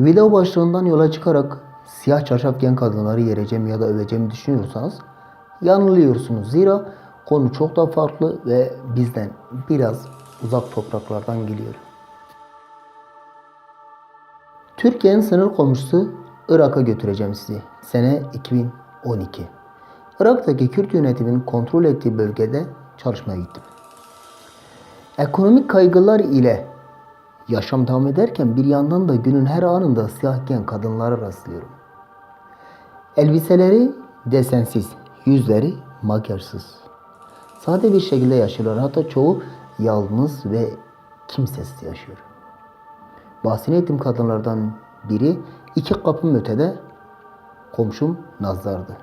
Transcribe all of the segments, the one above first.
Video başlığından yola çıkarak siyah çarşaf giyen kadınları yereceğim ya da öveceğimi düşünüyorsanız yanılıyorsunuz. Zira konu çok da farklı ve bizden biraz uzak topraklardan geliyor. Türkiye'nin sınır komşusu Irak'a götüreceğim sizi. Sene 2012. Irak'taki Kürt yönetiminin kontrol ettiği bölgede çalışmaya gittim. Ekonomik kaygılar ile yaşam devam ederken bir yandan da günün her anında siyah giyen kadınlara rastlıyorum. Elbiseleri desensiz, yüzleri makyajsız. Sade bir şekilde yaşıyorlar. Hatta çoğu yalnız ve kimsesiz yaşıyor. Bahsini ettiğim kadınlardan biri iki kapım ötede komşum Nazlar'dı.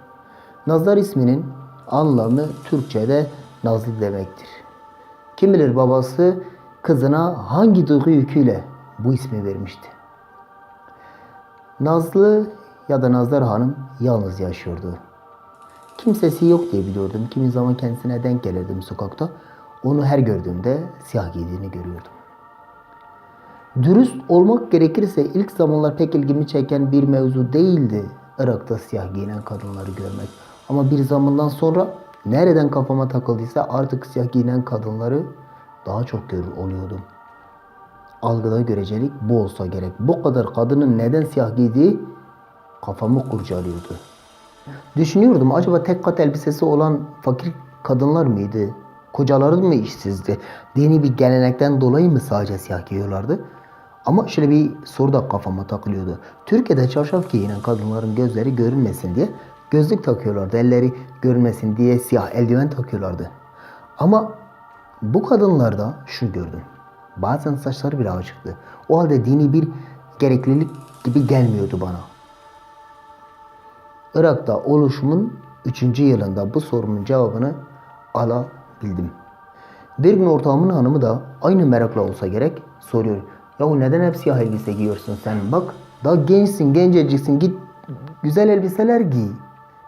Nazlar isminin anlamı Türkçe'de nazlı demektir. Kim bilir babası kızına hangi duygu yüküyle bu ismi vermişti. Nazlı ya da Nazlar Hanım yalnız yaşıyordu. Kimsesi yok diye biliyordum. Kimi zaman kendisine denk gelirdim sokakta. Onu her gördüğümde siyah giydiğini görüyordum. Dürüst olmak gerekirse ilk zamanlar pek ilgimi çeken bir mevzu değildi Irak'ta siyah giyinen kadınları görmek. Ama bir zamandan sonra nereden kafama takıldıysa artık siyah giyinen kadınları daha çok görür oluyordum. Algıda görecelik bu olsa gerek. Bu kadar kadının neden siyah giydiği kafamı kurcalıyordu. Düşünüyordum acaba tek kat elbisesi olan fakir kadınlar mıydı? Kocaları mı işsizdi? Dini bir gelenekten dolayı mı sadece siyah giyiyorlardı? Ama şöyle bir soru da kafama takılıyordu. Türkiye'de çarşaf giyinen kadınların gözleri görünmesin diye gözlük takıyorlardı. Elleri görünmesin diye siyah eldiven takıyorlardı. Ama bu kadınlarda şu gördüm. Bazen saçları bile açıktı. O halde dini bir gereklilik gibi gelmiyordu bana. Irak'ta oluşumun 3. yılında bu sorunun cevabını alabildim. Bir gün ortağımın hanımı da aynı merakla olsa gerek soruyor. Yahu neden hep siyah elbise giyiyorsun sen? Bak daha gençsin, genceciksin git güzel elbiseler giy.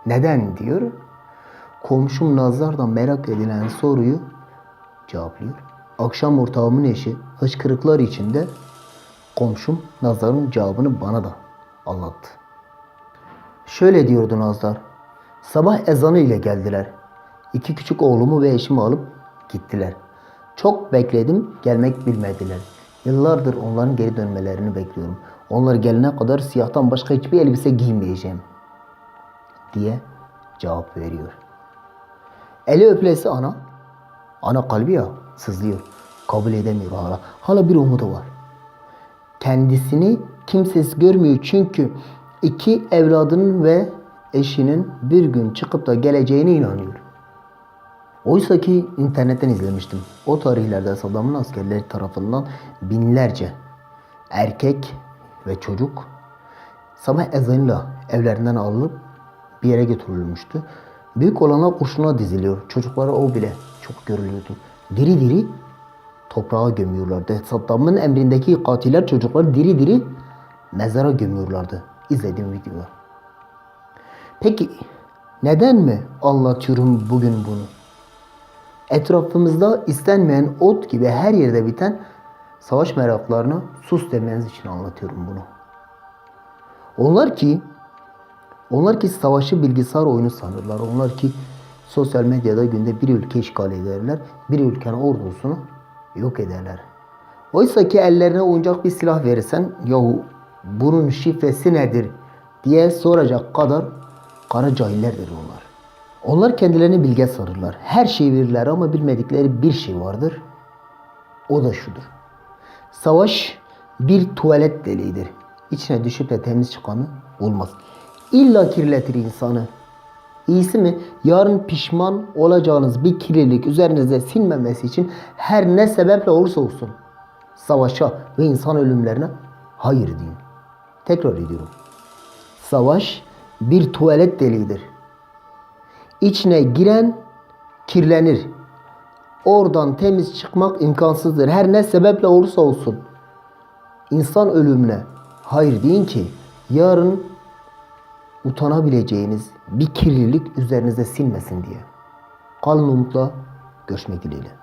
Neden diyor. Komşum Nazar da merak edilen soruyu cevaplıyor. Akşam ortağımın eşi hıçkırıklar içinde komşum Nazar'ın cevabını bana da anlattı. Şöyle diyordu Nazlar. Sabah ezanı ile geldiler. İki küçük oğlumu ve eşimi alıp gittiler. Çok bekledim, gelmek bilmediler. Yıllardır onların geri dönmelerini bekliyorum. Onlar gelene kadar siyahtan başka hiçbir elbise giymeyeceğim. Diye cevap veriyor. Eli öpülesi ana. Ana kalbi ya sızlıyor. Kabul edemiyor hala. Hala bir umudu var. Kendisini kimsesiz görmüyor çünkü iki evladının ve eşinin bir gün çıkıp da geleceğine inanıyor. Oysa ki internetten izlemiştim. O tarihlerde Saddam'ın askerleri tarafından binlerce erkek ve çocuk sabah ezanıyla evlerinden alınıp bir yere götürülmüştü. Büyük olanlar kurşuna diziliyor. Çocuklara o bile çok görülüyordu. Diri diri toprağa gömüyorlardı. Saddam'ın emrindeki katiller çocukları diri diri mezara gömüyorlardı. İzlediğim videoda. Peki neden mi anlatıyorum bugün bunu? Etrafımızda istenmeyen ot gibi her yerde biten savaş meraklarına sus demeniz için anlatıyorum bunu. Onlar ki onlar ki savaşı bilgisayar oyunu sanırlar. Onlar ki sosyal medyada günde bir ülke işgal ederler. Bir ülkenin ordusunu yok ederler. Oysa ki ellerine oyuncak bir silah verirsen yahu bunun şifresi nedir diye soracak kadar kara cahillerdir onlar. Onlar kendilerini bilge sanırlar. Her şeyi verirler ama bilmedikleri bir şey vardır. O da şudur. Savaş bir tuvalet deliğidir. İçine düşüp de temiz çıkanı olmaz. İlla kirletir insanı. İyisi mi? Yarın pişman olacağınız bir kirlilik üzerinize sinmemesi için her ne sebeple olursa olsun savaşa ve insan ölümlerine hayır deyin. Tekrar ediyorum. Savaş bir tuvalet deliğidir. İçine giren kirlenir. Oradan temiz çıkmak imkansızdır. Her ne sebeple olursa olsun. İnsan ölümüne hayır deyin ki yarın utanabileceğiniz bir kirlilik üzerinize sinmesin diye. Kalın umutla görüşmek dileğiyle.